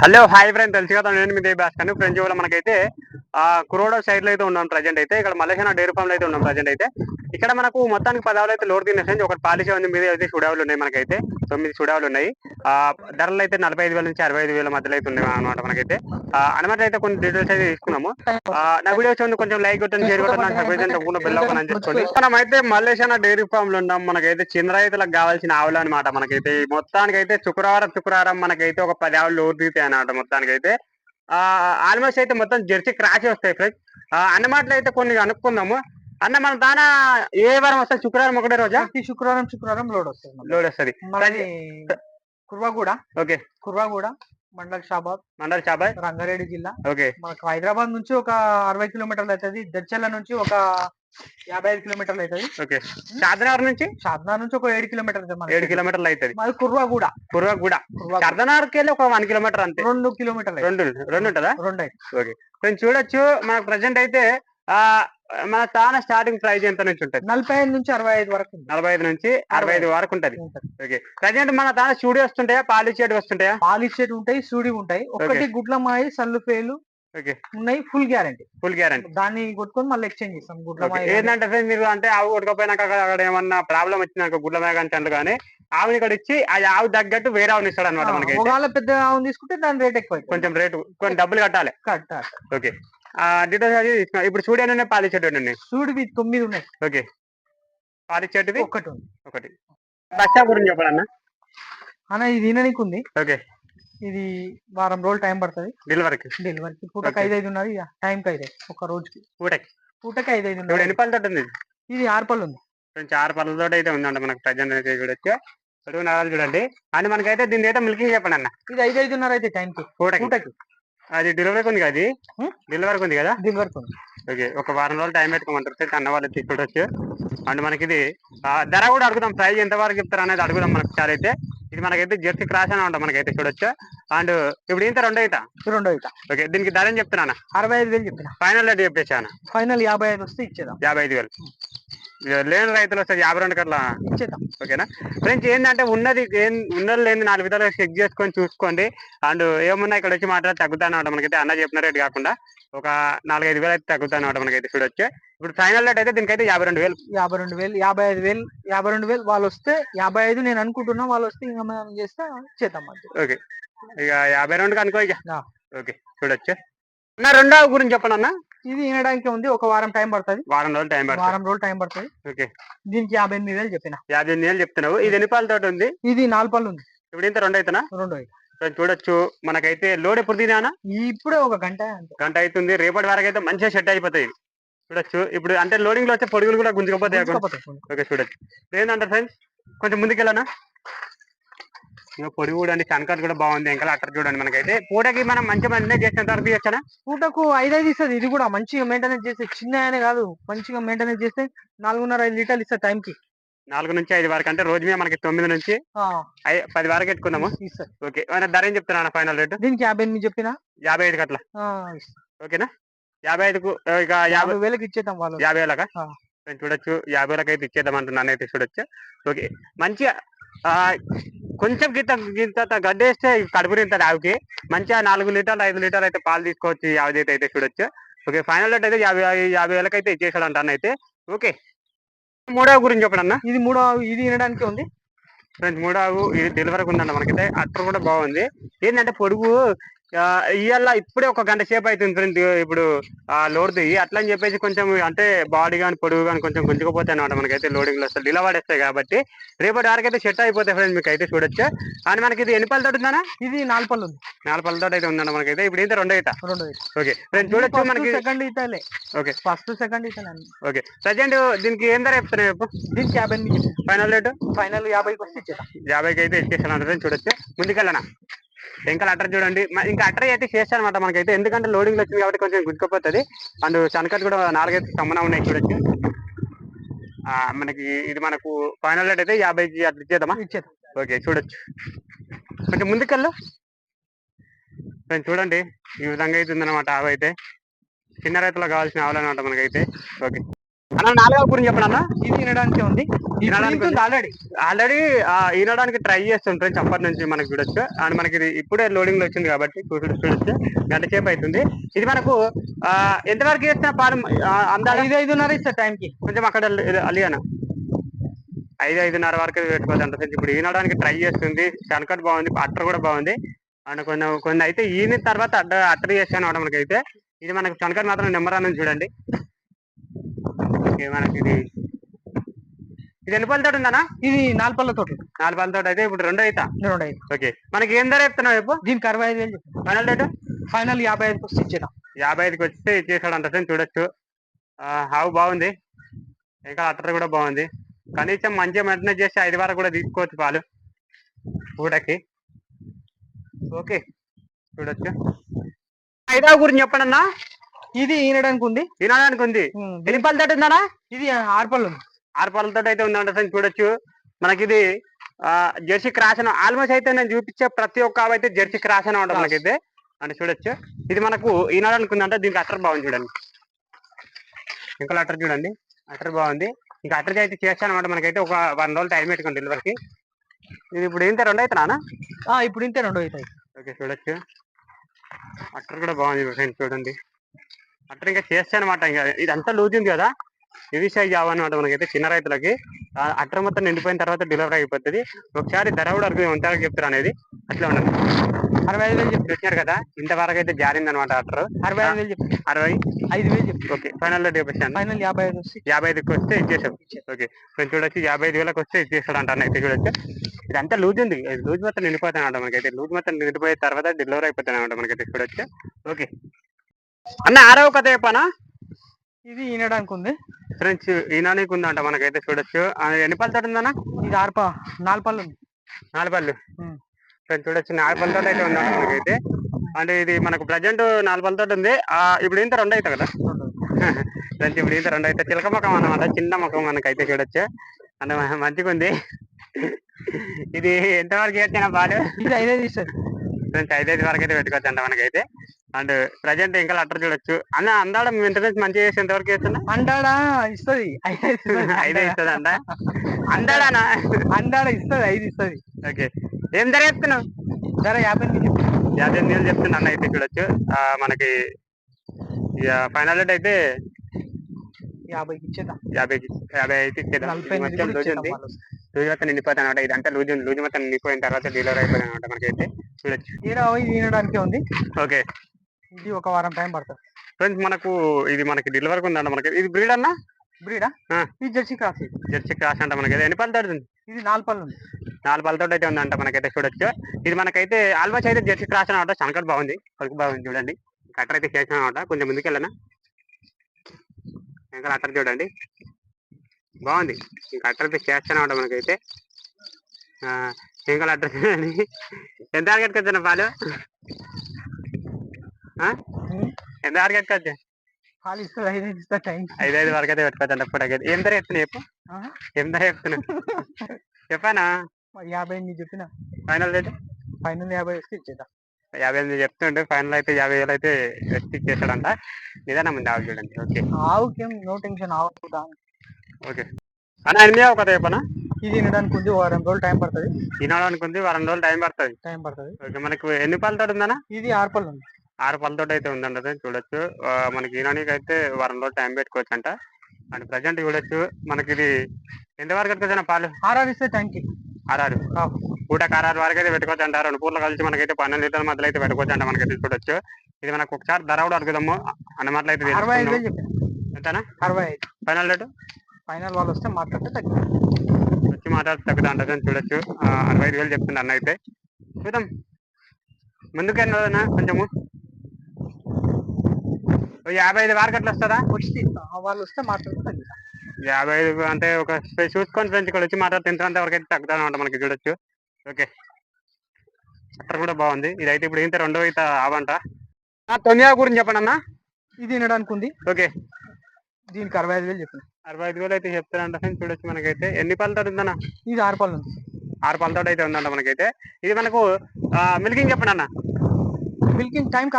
Hello hi friend తెలుసు కదా నేను మీ దేవ్ భాస్కర్. ఫ్రెండ్స్ ఇవాళ మనకైతే ఆ కురోడో సైడ్లో అయితే ఉన్నాం ప్రజెంట్ అయితే. ఇక్కడ మలేషియా డైరీ ఫామ్లో అయితే ఉన్నాం ప్రజెంట్ అయితే. ఇక్కడ మనకు మొత్తానికి పదావులు అయితే లోడ్ తినే ఫ్రెండ్స్ ఒకటి పాలిసీ ఉంది మీద అయితే సుడావులు ఉన్నాయి మనకైతే. తొమ్మిది సుడావులు ఉన్నాయి. ఆ ధరలు అయితే నలభై ఐదు వేల నుంచి అరవై ఐదు వేల మధ్యలో అయితే ఉన్నాయి అనమాట మనకైతే. అనమాట అయితే కొన్ని డీటెయిల్స్ అయితే తీసుకున్నాము. నా వీడియో చూడండి కొంచెం లైక్ కొట్టండి షేర్ కొట్టండి సబ్స్క్రైబ్ తప్పకుండా బెల్ అని చేసుకోండి మనం అయితే మల్లేషియా డైరీ ఫామ్లో ఉన్నాం. మనకైతే చిన్న రైతులకు కావాల్సిన ఆవులు అనమాట మనకైతే. మొత్తానికి అయితే శుక్రవారం శుక్రవారం మనకైతే ఒక పది ఆవులు లోడ్ దిగుతాయి అన్నమాట మొత్తానికి అయితే ఆ ఆల్మోస్ట్ అయితే మొత్తం జెర్సీ క్రాచ్ వస్తాయి ఫ్రెండ్స్ అన్నమాటలు అయితే కొన్ని అనుకుందాము. అన్న మన దానా ఏ వారం వస్తుంది? శుక్రవారం ఒకటే రోజా? శుక్రవారం శుక్రవారం లోడ్ వస్తుంది. లోడ్ వస్తుంది. కుర్వాగూడ. ఓకే. కుర్వాగూడ మండల్ షాబాద్ మండల్ చాబాయ్ రంగారెడ్డి జిల్లా. ఓకే. మనకు హైదరాబాద్ నుంచి ఒక అరవై కిలోమీటర్లు అవుతుంది. దర్చల్ల నుంచి ఒక యాభై ఐదు కిలోమీటర్లు అవుతుంది. ఓకే. చార్దనగర్ నుంచి? షాద్నా నుంచి ఒక ఏడు కిలోమీటర్లు. ఏడు కిలోమీటర్లు అవుతుంది. మాది కుర్వాగూడ. కుర్వాగూడ. చార్దనగర్కి వెళ్ళి ఒక వన్ కిలోమీటర్ అంతే. రెండు కిలోమీటర్లు. రెండు రెండు ఉంటుందా? రెండు ఓకే. కొంచెం చూడొచ్చు. మనకు ప్రజెంట్ అయితే ఆ మన తాన స్టార్టింగ్ ప్రైస్ ఎంత నుంచి ఉంటుంది? నలభై ఐదు నుంచి అరవై ఐదు వరకు. నలభై ఐదు నుంచి అరవై ఐదు వరకు ఉంటది. ఓకే ప్రజెంట్ మన తాన స్టూడియో వస్తుంటాయా? పాలిచేటి వస్తుంటాయా? పాలు ఇచ్చేటి ఉంటాయి సూడి ఉంటాయి. ఒకటి గుడ్ల మాయి సల్లు ఫేలు ఓకే ఉన్నాయి ఫుల్ గ్యారంటీ ఫుల్ గ్యారంటీ దాన్ని కొట్టుకొని మళ్ళీ ఎక్స్చేంజ్ చేస్తాం. గుడ్ల ఓకే. మాయి గానీ. ఏంటంటే మీరు అంటే ఆవు కొట్టుకపోయినాక అక్కడ ఏమన్నా ప్రాబ్లం వచ్చిందనుకో గుడ్ల మేక అంటే కానీ ఆవుని ఇక్కడ ఇచ్చి ఆ ఆవు తగ్గట్టు వేరే ఆవుని ఇస్తాడు అనమాట మనకి పెద్ద ఆవును తీసుకుంటే దాని రేట్ ఎక్కువ. కొంచెం రేటు కొంచెం డబ్బులు కట్టాలి. Cut cut. ఓకే అది తీసుకున్నా. ఇప్పుడు చూడండి ఉన్నాయి? పాలిచ్చేటి ఉన్నాయి? సూడివి తొమ్మిది ఉన్నాయి. ఓకే. పాలిచ్చేటిది ఒక్కటి ఉంది. ఒకటి. బస్సా గురించి చెప్పాలన్నా? అన్న ఇది తిననీకి ఉంది ఓకే. ఇది వారం రోజులు టైం పడుతుంది. డెలివరీకి? డెలివరీకి. పూటకి. ఐదు ఐదు ఉన్నది టైంకి ఐదు ఐదు. ఒక రోజుకి. పూటకి? పూటకి ఐదు ఐదు ఉన్నది. ఎన్ని పళ్ళతో ఉంది? ఇది ఆరు పళ్ళు ఉంది. కొంచెం ఆరు పళ్ళతో అయితే ఉందంట మనకు ప్రజెంట్ అయితే చూడొచ్చు. నరాలు చూడండి. అని మనకైతే దీని అయితే మిల్కింగ్ చెప్పండి అన్న. ఇది ఐదు ఐదున్నర అయితే టైంకి. పూటకి? పూటకి. అది డెలివరీకి ఉంది కదా అది? డెలివరీకి ఉంది కదా? డెలివరీకి ఉంది. ఓకే ఒక వారం రోజులు టైం పెట్టుకోమంటారు. సార్ అన్న వాళ్ళు వచ్చి చూడొచ్చు అండ్ మనకి ఇది ఆ, ధర కూడా అడుగుదాం. ప్రైస్ ఎంత వరకు చెప్తారు అనేది అడుగుదాం మనకి చాలా అయితే. ఇది మనకైతే జెర్సీ క్రాస్ అని ఉంటాం మనకైతే చూడొచ్చు. అండ్ ఇప్పుడు ఇంత రెండో ఇది రెండో ఇట ఓకే దీనికి ధర ఏం చెప్తున్నాను అరవై ఐదు వేలు చెప్పిన ఫైనల్ రేట్ చెప్పేసాను ఫైనల్ యాభై ఐదు వస్తే ఇచ్చేద్దాం. యాభై ఐదు వేలు. లేని రైతులు వస్తే యాభై రెండు కట్ల ఓకేనా? ఫ్రెండ్స్ ఏంటంటే ఉన్నది ఏం ఉన్నది లేని నాలుగు విధాలుగా చెక్ చేసుకొని చూసుకోండి. అండ్ ఏమున్నా ఇక్కడ వచ్చి మాట్లాడి తగ్గుతానమాట మనకైతే. అన్న చెప్పిన రేట్ కాకుండా ఒక నాలుగైదు వేలు అయితే తగ్గుతానమాట మనకైతే చూడొచ్చు. ఇప్పుడు ఫైనల్ రేట్ అయితే దీనికైతే యాభై రెండు వేలు. యాభై రెండు వేలు యాభై ఐదు వేలు యాభై రెండు వేలు వాళ్ళు వస్తే యాభై ఐదు నేను అనుకుంటున్నా వాళ్ళు వస్తే ఇంకా మనం చేస్తే చేద్దాం ఓకే. ఇక యాభై రెండు కనుకో ఇక. ఓకే. చూడొచ్చు. నా రెండో గురించి చెప్పండి అన్న. ఇది వినడానికి ఉంది. ఒక వారం టైం పడుతుంది. వారం రోజులు టైం పడుతుంది. వారం రోజులు టైం పడుతుంది. ఓకే. దీనికి యాభై ఎనిమిది వేలు చెప్పిన. యాభై ఎనిమిది వేలు చెప్తున్నావు. ఇది ఎన్ని పాల తోట ఉంది? ఇది నాలుగు ఉంది. ఇప్పుడు ఇంత రెండు అవుతున్నా రెండో. చూడొచ్చు. మనకైతే లోడ్ ఎప్పుడు తినా ఇప్పుడే ఒక గంట గంట అవుతుంది. రేపటి వరకు అయితే మంచిగా సెట్ అయిపోతాయి. చూడొచ్చు. ఇప్పుడు అంటే లోడింగ్లో వచ్చే పొడుగులు కూడా. గుంజుకపోతాయి. ఓకే చూడొచ్చు. ఏంటంటారు ఫ్రెండ్స్? కొంచెం ముందుకెళ్ళనా? ఇంకా పొడి కూడా అండి కూడా బాగుంది. ఇంకా అట్టర్ చూడండి మనకైతే. పూటకి మనం మంచి మంది చేసిన వరకు తీయొచ్చనా? పూటకు ఐదు ఐదు ఇస్తుంది. ఇది కూడా మంచిగా మెయింటెనెన్స్ చేస్తే చిన్న అనే కాదు మంచిగా మెయింటెనెన్స్ చేస్తే నాలుగున్నర ఐదు లీటర్లు ఇస్తుంది టైంకి నాలుగు నుంచి ఐదు వరకు అంటే రోజు మీద మనకి తొమ్మిది నుంచి పది వరకు పెట్టుకుందాము ఇస్తుంది. ఓకే. ధర ఏం చెప్తున్నా ఫైనల్ రేటు? దీనికి యాభై ఎనిమిది చెప్పిన? యాభై ఐదు కట్ల ఓకేనా? యాభై ఐదుకు ఇక యాభై వేలకు ఇచ్చేద్దాం వాళ్ళు. యాభై వేలకా? చూడొచ్చు. యాభై వేలకు అయితే ఇచ్చేద్దాం అంటున్నాను అయితే చూడొచ్చు. ఓకే. మంచిగా కొంచెం గిత్త గింత గడ్డేస్తే కడుపు నింతది ఆవుకి. మంచిగా నాలుగు లీటర్లు ఐదు లీటర్లు అయితే పాలు తీసుకోవచ్చు ఈ ఆవు అయితే చూడొచ్చు. ఓకే ఫైనల్ రేట్ అయితే యాభై యాభై వేలకు అయితే ఇచ్చేసాడు అంట అన్న అయితే. ఓకే. మూడవ గురించి చెప్పండి అన్న. ఇది మూడో ఇది వినడానికి ఉంది? ఫ్రెండ్స్ మూడవ ఇది డెలివరీ ఉందంట మనకైతే. అట్టర్ కూడా బాగుంది. ఏంటంటే పొడుగు ఇవాళ ఇప్పుడే ఒక గంట సేపు అవుతుంది ఫ్రెండ్ ఇప్పుడు ఆ లోడ్ దిగి అట్లా అని చెప్పేసి కొంచెం అంటే బాడీ కానీ పొడుగు కానీ కొంచెం గుంజుకుపోతాయి అనమాట మనకైతే లోడింగ్లో అసలు ఇలా పడేస్తాయి కాబట్టి రేపటి వరకు అయితే సెట్ అయిపోతాయి ఫ్రెండ్ మీకు అయితే చూడొచ్చు. అని మనకి ఇది ఎన్ని పళ్ళతో ఉందా ఇది నాలుగు పళ్ళు ఉంది. నాలుగు పళ్ళతో అయితే ఉందంట మనకైతే. ఇప్పుడు అయితే రెండు అయితే రెండో ఓకే. ఫ్రెండ్ చూడొచ్చు మనకి. సెకండ్ ఇతలే ఓకే. ఫస్ట్ సెకండ్ ఇతలే ఓకే. ప్రజెంట్ దీనికి ఏం ధర చెప్తున్నాయి చెప్పు దీనికి యాభై ఫైనల్ రేటు ఫైనల్ యాభైకి వస్తే యాభైకి అయితే ఇచ్చేసాను ఫ్రెండ్ చూడొచ్చు. ముందుకెళ్ళనా? ఇంకా అట్టర్ చూడండి. ఇంకా అట్టర్ అయితే చేస్తాను అనమాట మనకైతే. ఎందుకంటే లోడింగ్ వచ్చింది కాబట్టి కొంచెం గుర్తుకుపోతుంది అండ్ చనకట్ కూడా నాలుగైదు సమ్మన ఉన్నాయి చూడొచ్చు ఆ, మనకి ఇది మనకు ఫైనల్ రేట్ అయితే యాభైకి అట్లా ఇచ్చేద్దామా ఇచ్చేద్దాం ఓకే చూడొచ్చు. కొంచెం ముందుకెళ్ళు. చూడండి. ఈ విధంగా అయితే ఉందన్నమాట ఆవు అయితే. చిన్న రైతులకు కావాల్సిన ఆవులు అనమాట మనకైతే. ఓకే. అన్న నాలుగవ గురించి చెప్పండి అన్న? ఇది తినడానికే ఉంది. ఆల్రెడీ ఆల్రెడీ ఈనడానికి ట్రై చేస్తుంటారు చప్పటి నుంచి మనకు చూడొచ్చు. అండ్ మనకి ఇది ఇప్పుడే లోడింగ్లో వచ్చింది కాబట్టి చూడు చూడొచ్చు. గంట సేపు అవుతుంది. ఇది మనకు ఎంతవరకు చేసిన పాలు ఆ, అందాజ ఐదు ఐదున్నర ఇస్తారు టైం కి కొంచెం అక్కడ అలియాన ఐదు ఐదున్నర వరకు పెట్టుకోవచ్చు అంటే ఇప్పుడు ఈనడానికి ట్రై చేస్తుంది. కనకట్ బాగుంది అట్టర్ కూడా బాగుంది. అండ్ కొన్ని కొన్ని అయితే ఈయన తర్వాత అట్టర్ అనమాట మనకైతే. ఇది మనకు కనకట్ మాత్రం నెంబర్ అని చూడండి. ఓకే, మనకి ఇది ఇది ఎన్ని పళ్ళతో ఉందనా ఇది నాలుగు పళ్ళ తోటి నాలుగు పళ్ళతో అయితే ఇప్పుడు రెండు అవుతా రెండు ఐదు ఓకే. మనకి ఏం ధర చెప్తున్నావు చెప్పు? దీనికి అరవై ఐదు వేలు ఫైనల్ రేటు ఫైనల్ యాభై ఐదుకి వస్తే ఇచ్చేదా యాభై ఐదుకి వస్తే ఇచ్చేసాడు అంత చూడొచ్చు. ఆ, హావు బాగుంది. ఇంకా అట్టర్ కూడా బాగుంది. కనీసం మంచిగా మెయింటెనెన్స్ చేసి ఐదు వరకు కూడా తీసుకోవచ్చు పాలు. పూటకి. ఓకే. చూడొచ్చు. ఐదవ గురించి చెప్పండి అన్న ఇది ఈనడానికి ఉంది. తినడానికి ఉంది. ఎన్ని పళ్ళతో ఉందన్నా? ఇది ఆరు పళ్ళు ఉంది. ఆరు పళ్ళతో అయితే ఉందంట ఫ్రెండ్స్ చూడొచ్చు. మనకి ఇది జెర్సీ క్రాస్ అని ఆల్మోస్ట్ అయితే నేను చూపించే ప్రతి ఒక్క అయితే జెర్సీ క్రాస్ అని ఉంటుంది మనకైతే. అంటే చూడొచ్చు. ఇది మనకు ఈనాడానికి ఉందంటే దీనికి అట్టర్ బాగుంది చూడండి. ఇంకా అట్టర్ చూడండి. అట్టర్ బాగుంది. ఇంకా అట్టర్ అయితే చేస్తాను అనమాట మనకైతే ఒక వన్ రోజులు టైం పెట్టుకోండి డెలివరీకి. ఇది ఇప్పుడు ఏంటి రెండు అవుతున్నా ఆ, ఇప్పుడు ఇంతే రెండు అవుతాయి. ఓకే చూడొచ్చు. అట్టర్ కూడా బాగుంది ఫ్రెండ్స్ చూడండి. అట్టర్ ఇంకా చేస్తాను అనమాట ఇంకా ఇదంతా లూజ్ ఉంది కదా. ఇవి సైజ్ అవ్వనమాట మనకైతే చిన్న రైతులకి. ఆ అట్టర్ మొత్తం నిండిపోయిన తర్వాత డెలివరీ అయిపోతుంది. ఒకసారి ధర కూడా అడుగు ఎంతవరకు చెప్తారు అనేది అట్లా ఉండదు అరవై ఐదు వేలు చెప్పి చూసినారు కదా. ఇంతవరకు అయితే జారింది అనమాట అట్టర్ అరవై ఐదు వేలు చెప్పి అరవై ఐదు వేలు చెప్పి ఓకే ఫైనల్ చెప్పేసాను ఫైనల్ యాభై ఐదు వస్తే యాభై ఐదుకి వస్తే ఇచ్చేసాం. ఓకే కొంచెం చూడొచ్చు యాభై ఐదు వేలకు వస్తే ఇచ్చేస్తాడు అంటాను అయితే చూడొచ్చు. ఇదంతా లూజ్ ఉంది. లూజ్ మొత్తం నిండిపోతాయి అనమాట మనకైతే. లూజ్ మొత్తం నిండిపోయిన తర్వాత డెలివరీ అయిపోతాయి అనమాట మనకైతే చూడొచ్చు. ఓకే. అన్న ఆరవ కథ చెప్పానా? ఇది ఈనడానికి ఉంది ఫ్రెండ్స్ ఈనానికి ఉందంట మనకైతే చూడొచ్చు. ఆ, ఎన్ని పళ్ళతో ఉందన్న? ఇది ఆరు ప నాలుగు పళ్ళు ఉంది. నాలుగు పళ్ళు. ఉమ్. ఫ్రెండ్స్ చూడొచ్చు. నాలుగు పళ్ళతో అయితే ఉందంట మనకైతే. అంటే ఇది మనకు ప్రజెంట్ నాలుగు పళ్ళతో ఉంది. ఆ, ఇప్పుడు ఇంత రెండు అవుతాయి కదా? రెండు. ఫ్రెండ్స్ ఇప్పుడు ఇంత రెండు అయితే చిలక ముఖం అన్నమాట. చిన్న ముఖం మనకైతే చూడొచ్చు. అంటే మ- మంచిగా ఉంది ఇది ఎంతవరకు వేసిన పాలు? ఇది ఐదైదు ఇస్తుంది ఫ్రెండ్స్ ఐదైదు వరకు అయితే పెట్టుకోవచ్చు అంట మనకైతే. అండ్ ప్రజెంట్ ఇంకా లెటర్ చూడొచ్చు. అన్న అందాడ మెయింటెనెన్స్ మంచిగా చేసి ఎంతవరకు చేస్తున్నా? అండాడా ఇస్తుంది. ఐదే ఇస్తుంది అంట అందాడానా? అండాడ ఇస్తుంది ఐదు ఇస్తుంది. ఓకే. ఏం ధర చెప్తున్నావు? ధర యాభై ఎనిమిది యాభై ఎనిమిది చెప్తున్నా అన్న అయితే చూడొచ్చు. మనకి ఫైనల్ రేట్ అయితే యాభైకి యాభై అయితే ఎనిమిది మొత్తం కూడా లూజ్ ఇచ్చేద్దాం ఉంది వాళ్ళు. లూజ్ మొత్తం నిండిపోతాయి అనమాట ఇదంతా లూజ్ ఉంది లూజ్ మొత్తం నిండిపోయిన తర్వాత డెలివరీ అయిపోయింది అనమాట మనకైతే. చూడొచ్చు. ఈడ ఇది ఈనడానికే ఉంది. ఓకే. ఇది ఒక వారం టైం పడుతుంది. ఫ్రెండ్స్ మనకు ఇది మనకి డెలివరీకి ఉందంట మనకి. ఇది బ్రీడ్ అన్న? బ్రీడా. ఇది జెర్సీ క్రాస్ ఇది. జెర్సీ క్రాస్ అంట మనకి. ఎన్ని పళ్ళు తడుతుంది ఇది నాలుగు పళ్ళు ఉంది. నాలుగు పళ్ళతో అయితే ఉందంట మనకైతే చూడొచ్చు. ఇది మనకైతే ఆల్మోస్ట్ అయితే జెర్సీ క్రాస్ అనమాట శంకర్ బాగుంది. పలుకు బాగుంది చూడండి. కట్టర్ అయితే చేసిన అనమాట కొంచెం ముందుకు వెళ్ళనా ఇంకా అట్టర్ చూడండి. బాగుంది. ఇంకా అట్టర్ అయితే చేస్తాను అనమాట మనకైతే. ఇంకా అట్టర్ చూడండి. ఎంత అరగట్టుకొచ్చిన పాలు? ఎంత అరగట్టుకొచ్చా పాలు ఇస్తుంది ఐదైదు ఇస్తుంది టైం. ఐదు ఐదు వరకు అయితే పెట్టుకోవచ్చు అప్పటికైతే ఏం ధర చెప్తున్నా చెప్పు? ధర చెప్తున్నా చెప్పానా? యాభై ఎనిమిది చెప్పిన. Final rate? ఫైనల్ యాభై వస్తే ఇచ్చేద్దాం. యాభై ఎనిమిది చెప్తుంటే ఫైనల్ అయితే యాభై వేలు అయితే స్టిక్ చేస్తాడంట నిదానం ఉంది ఆవు చూడండి ఓకే. ఆవుకేం నో టెన్షన్ ఆవు ఓకే. అన్న ఎనిమిది ఒక చెప్పనా? ఇది తినడానికి ఉంది వారం రోజులు టైం పడుతుంది. ఈనాడు అనుకుంది వారం రోజులు టైం పడుతుంది. టైం పడుతుంది. ఓకే మనకు ఎన్ని పళ్ళతో ఉందన్న? ఇది ఆరు పళ్ళు ఉంది. ఆరు పళ్ళతో అయితే ఉందంట అది చూడొచ్చు. మనకి ఈనానికి అయితే వారం రోజులు టైం పెట్టుకోవచ్చు అంట అండ్ ప్రజెంట్ చూడొచ్చు. మనకి ఇది ఎంతవరకు పెట్టుకోవచ్చు పాలు? ఆర్ఆర్ ఇస్తే టైంకి ఆరారు పూట కారారు వరకు అయితే పెట్టుకోవచ్చు అంట. రెండు పూటలు కలిసి మనకైతే పన్నెండు లీటర్ల మధ్యలో అయితే పెట్టుకోవచ్చు అంట మనకైతే చూడొచ్చు. ఇది మనకు ఒకసారి ధర కూడా అడుగుదాము. అన్న మాటలు అయితే ఎంతనా? అరవై ఐదు. Final rate? ఫైనల్ వాళ్ళు వస్తే మాట్లాడితే తగ్గి వచ్చి మాట్లాడితే తగ్గుతా ఉంటుంది చూడొచ్చు. అరవై ఐదు వేలు చెప్తుంది అన్న అయితే. చూద్దాం. ముందుకెళ్ళదన్నా కొంచెము? యాభై ఐదు వరకు అట్లా వస్తుందా? వచ్చి తీస్తాం. వాళ్ళు వస్తే మాట్లాడితే తగ్గిస్తాం యాభై ఐదు అంటే ఒక చూసుకొని ఫ్రెండ్స్ ఇక్కడ వచ్చి మాట్లాడితే ఎంత వరకు అయితే తగ్గుతా అనమాట మనకి చూడొచ్చు. ఓకే. అట్టర్ కూడా బాగుంది. ఇదైతే ఇప్పుడు ఇంత రెండో అయితే ఆవంట. ఆ, తొమ్మిది గురించి చెప్పండి అన్న. ఇది తినడానికి ఉంది ఓకే. దీనికి అరవై ఐదు వేలు చెప్పిన. అరవై ఐదు వేలు అయితే చెప్తారంట ఫ్రెండ్స్ చూడొచ్చు మనకైతే. ఎన్ని పళ్ళతో ఉందన్న? ఇది ఆరు పళ్ళు ఉంది. ఆరు పళ్ళతో అయితే ఉందంట మనకైతే. ఇది మనకు మిల్కింగ్ చెప్పండి అన్న. మిల్కింగ్ టైంకి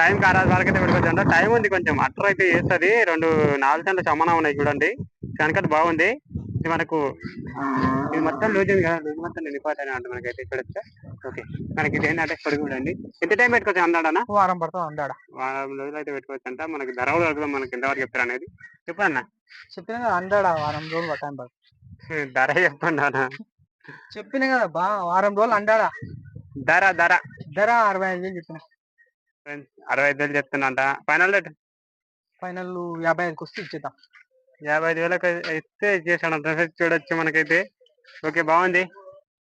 ఆర్ఆర్ ఇస్తుంది టైం కారాజు వాళ్ళకైతే పెట్టుకోవచ్చు అంట టైం ఉంది కొంచెం. అట్టర్ అయితే చేస్తుంది. రెండు నాలుగు సెంట్లు సమానం ఉన్నాయి చూడండి. కనుక బాగుంది. ఇది మనకు ఇది మొత్తం లూజ్ ఉంది కదా. లూజ్ మొత్తం నిండిపోతాయి అంటే మనకైతే ఇక్కడ ఓకే. మనకి ఇది ఏంటంటే పొడుగు చూడండి. ఎంత టైం పెట్టుకోవచ్చు అందాడనా? వారం పడుతుంది అందాడ. వారం రోజులు అయితే పెట్టుకోవచ్చు అంట మనకి ధర కూడా మనకి ఎంతవరకు చెప్తారు అనేది. చెప్పండి చెప్పిన అందాడ వారం రోజులు టైం పడుతుంది ధర చెప్పండి చెప్పిన కదా బా వారం రోజులు అందాడా. ధర ధర. ధర అరవై ఐదు వేలు చెప్పిన. అరవై ఐదు వేలు చెప్తున్నా ఫైనల్ రేట్? ఫైనల్ యాభై ఐదుకి వస్తే ఇచ్చేద్దాం. యాభై ఐదు వేలకు అయితే ఫ్రెండ్స్ చూడొచ్చు మనకైతే. ఓకే బాగుంది.